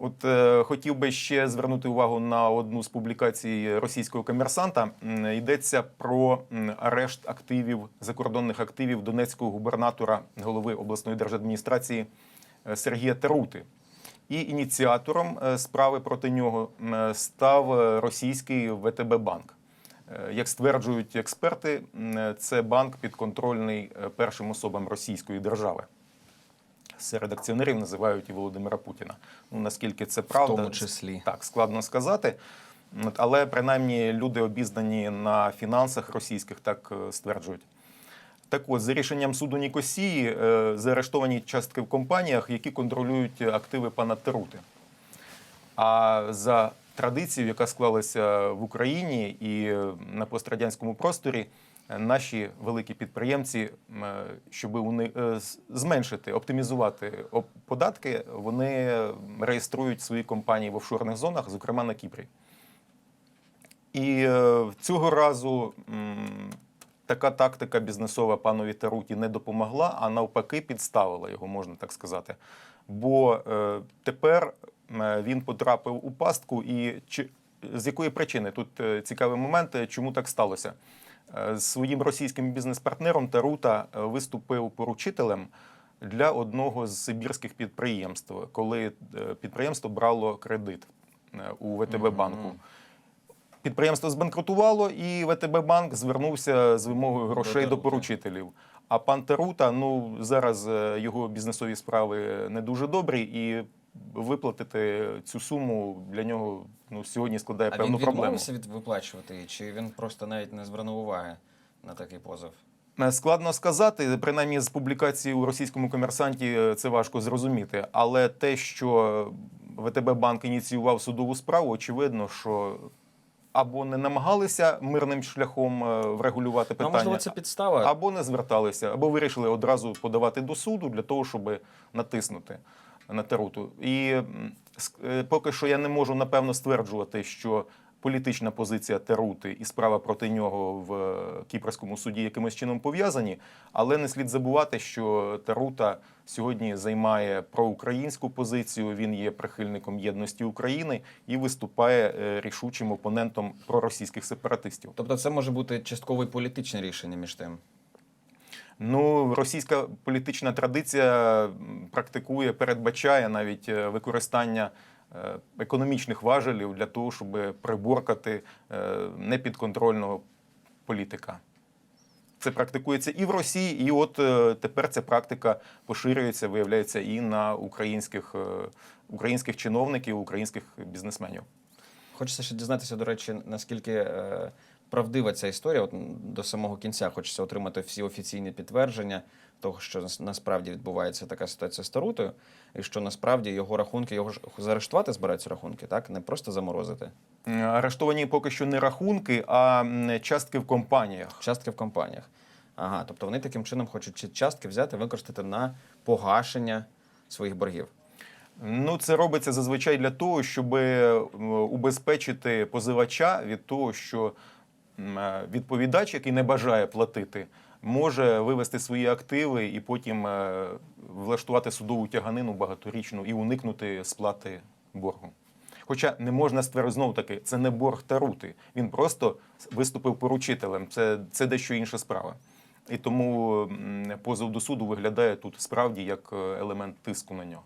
От е, хотів би ще звернути увагу на одну з публікацій російського комерсанта. Йдеться про арешт активів закордонних активів донецького губернатора голови обласної держадміністрації е, Сергія Тарути. І ініціатором е, справи проти нього став російський ВТБ банк. Е, Як стверджують експерти, це банк підконтрольний першим особам російської держави. Серед акціонерів називають і Володимира Путіна. Ну наскільки це правда, в тому числі. так складно сказати. Але принаймні люди обізнані на фінансах російських так е, стверджують. Так от, за рішенням суду Нікосії е, заарештовані частки в компаніях, які контролюють активи пана Терути. А за традицією, яка склалася в Україні і на пострадянському просторі, наші великі підприємці, е, щоб е, зменшити, оптимізувати податки, вони реєструють свої компанії в офшорних зонах, зокрема на Кіпрі. І е, цього разу така тактика бізнесова панові Таруті не допомогла, а навпаки, підставила його, можна так сказати. Бо тепер він потрапив у пастку, і з якої причини тут цікавий момент, чому так сталося? Е, своїм російським бізнес-партнером Тарута е, виступив поручителем для одного з сибірських підприємств, коли е, підприємство брало кредит у ВТБ банку. Підприємство збанкрутувало, і ВТБ банк звернувся з вимогою грошей до поручителів. А пан Тарута, ну зараз його бізнесові справи не дуже добрі, і виплатити цю суму для нього ну сьогодні складає А певну він проблему. відмовився від виплачувати, її, чи він просто навіть не звернув уваги на такий позов? Е, Складно сказати, принаймні з публікації у російському комерсанті е, це важко зрозуміти. Але те, що ВТБ банк ініціював судову справу, очевидно, що або не намагалися мирним шляхом е, врегулювати Ну, питання, можливо, це підстава. або не зверталися, або вирішили одразу подавати до суду для того, щоб натиснути на Таруту. І е, поки що я не можу напевно стверджувати, що політична позиція Тарути і справа проти нього в е, Кіпрському суді якимось чином пов'язані, але не слід забувати, що Тарута сьогодні займає проукраїнську позицію. Він є прихильником єдності України і виступає е, рішучим опонентом проросійських сепаратистів. Тобто це може бути частково політичне рішення між тим. Ну, російська політична традиція практикує, передбачає навіть е, використання е, економічних важелів для того, щоб приборкати е, непідконтрольного політика. Це практикується і в Росії, і от тепер ця практика поширюється, виявляється, і на українських, українських чиновників, українських бізнесменів. Хочеться ще дізнатися, до речі, наскільки правдива ця історія. От до самого кінця хочеться отримати всі офіційні підтвердження того, що насправді відбувається така ситуація з Тарутою, і що насправді його рахунки, його ж заарештувати збираються рахунки, так не просто заморозити. Арештовані поки що не рахунки, а частки в компаніях. Частки в компаніях. Ага, тобто вони таким чином хочуть частки взяти, використати на погашення своїх боргів. Ну, це робиться зазвичай для того, щоб убезпечити позивача від того, що відповідач, який не бажає платити, може вивести свої активи і потім е, влаштувати судову тяганину багаторічну і уникнути сплати боргу. Хоча не можна стверджувати знову таки, це не борг Тарути. Він просто виступив поручителем. Це, це дещо інша справа. І тому позов до суду виглядає тут справді як е, елемент тиску на нього.